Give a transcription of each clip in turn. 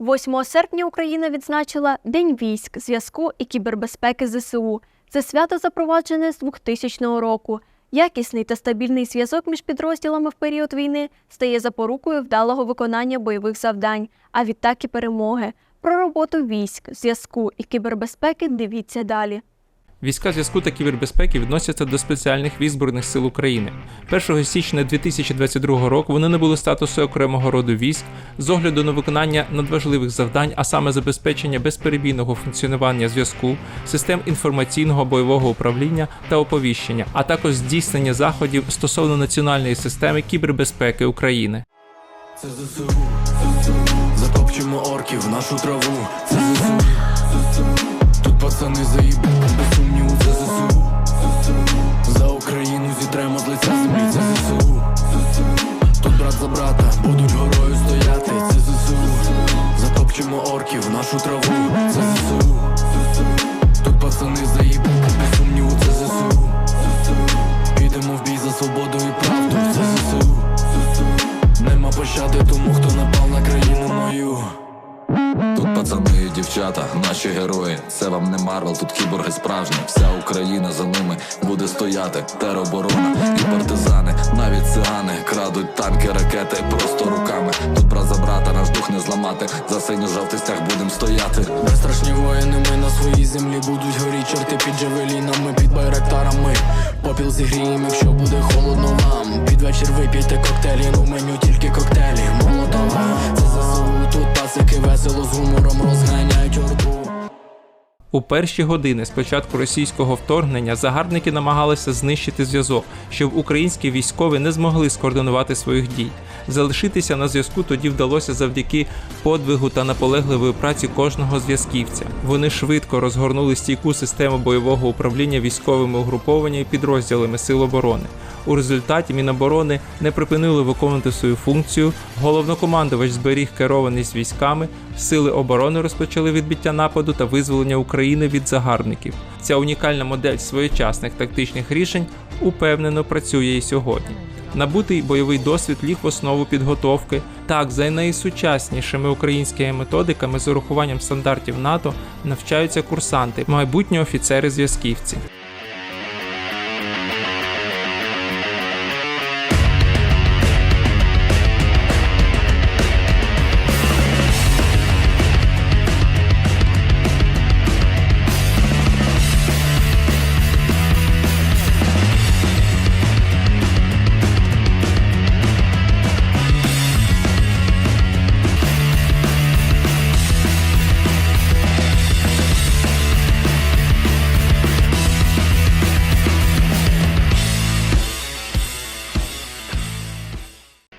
8 серпня Україна відзначила День військ, зв'язку і кібербезпеки ЗСУ. Це свято запроваджене з 2000 року. Якісний та стабільний зв'язок між підрозділами в період війни стає запорукою вдалого виконання бойових завдань, а відтак і перемоги. Про роботу військ, зв'язку і кібербезпеки дивіться далі. Війська зв'язку та кібербезпеки відносяться до спеціальних військ Збройних сил України. 1 січня 2022 року вони набули статусу окремого роду військ з огляду на виконання надважливих завдань, а саме забезпечення безперебійного функціонування зв'язку, систем інформаційного бойового управління та оповіщення, а також здійснення заходів стосовно національної системи кібербезпеки України. Це ЗСУ, ЗСУ, затопчемо орків нашу траву. Це ЗСУ, ЗСУ, тут пацани заїбуть, за брата будуть горою стояти. Це ЗСУ, затопчемо орків нашу траву. Це ЗСУ, тут пацани заїбуть, без сумніву, це ЗСУ, підемо в бій за свободу і правду. Це ЗСУ. Нема пощади тому, хто напав на країну мою. Тут пацани і дівчата, наші герої. Це вам не Марвел, тут кіборги справжні. Вся Україна за ними буде стояти. Тероборона цигани танки, ракети просто руками. Тут брат за брата, наш дух не зламати. За синьо-жовтий стяг будем стояти. Безстрашні воїни, ми на своїй землі будуть горі чорти під джавелінами, під байрактарами. Попіл зігрієм, якщо буде холодно вам. Під вечір випійте коктейлі, ну меню тільки коктейлі. У перші години з початку російського вторгнення загарбники намагалися знищити зв'язок, щоб українські військові не змогли скоординувати своїх дій. Залишитися на зв'язку тоді вдалося завдяки подвигу та наполегливої праці кожного зв'язківця. Вони швидко розгорнули стійку систему бойового управління військовими угрупованнями і підрозділами Сил оборони. У результаті Міноборони не припинили виконувати свою функцію. Головнокомандувач зберіг керованість військами. Сили оборони розпочали відбиття нападу та визволення України від загарбників. Ця унікальна модель своєчасних тактичних рішень упевнено працює і сьогодні. Набутий бойовий досвід ліг в основу підготовки. Так, за найсучаснішими українськими методиками з урахуванням стандартів НАТО навчаються курсанти, майбутні офіцери-зв'язківці.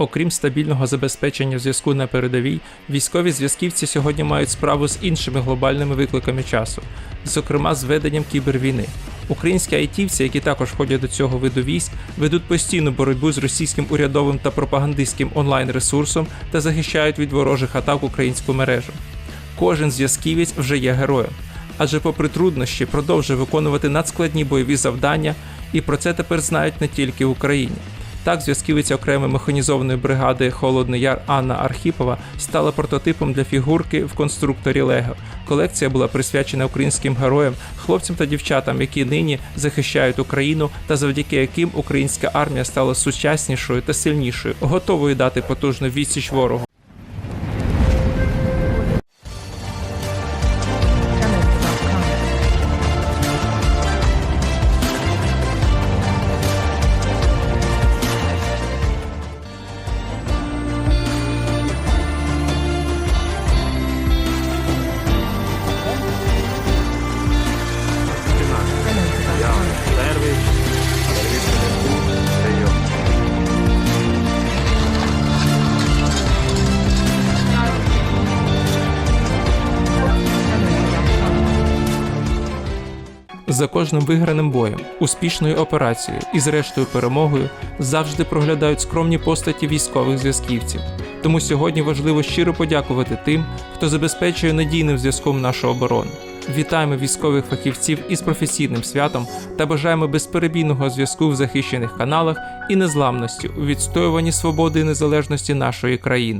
Окрім стабільного забезпечення зв'язку на передовій, військові зв'язківці сьогодні мають справу з іншими глобальними викликами часу, зокрема з веденням кібервійни. Українські айтівці, які також входять до цього виду військ, ведуть постійну боротьбу з російським урядовим та пропагандистським онлайн-ресурсом та захищають від ворожих атак українську мережу. Кожен зв'язківець вже є героєм, адже, попри труднощі, продовжує виконувати надскладні бойові завдання, і про це тепер знають не тільки в Україні. Так, зв'язківиця окремої механізованої бригади Холодний Яр Анна Архіпова стала прототипом для фігурки в конструкторі Лего. Колекція була присвячена українським героям, хлопцям та дівчатам, які нині захищають Україну, та завдяки яким українська армія стала сучаснішою та сильнішою, готовою дати потужну відсіч ворогу. За кожним виграним боєм, успішною операцією і зрештою перемогою завжди проглядають скромні постаті військових зв'язківців. Тому сьогодні важливо щиро подякувати тим, хто забезпечує надійним зв'язком нашу оборону. Вітаємо військових фахівців із професійним святом та бажаємо безперебійного зв'язку в захищених каналах і незламності у відстоюванні свободи і незалежності нашої країни.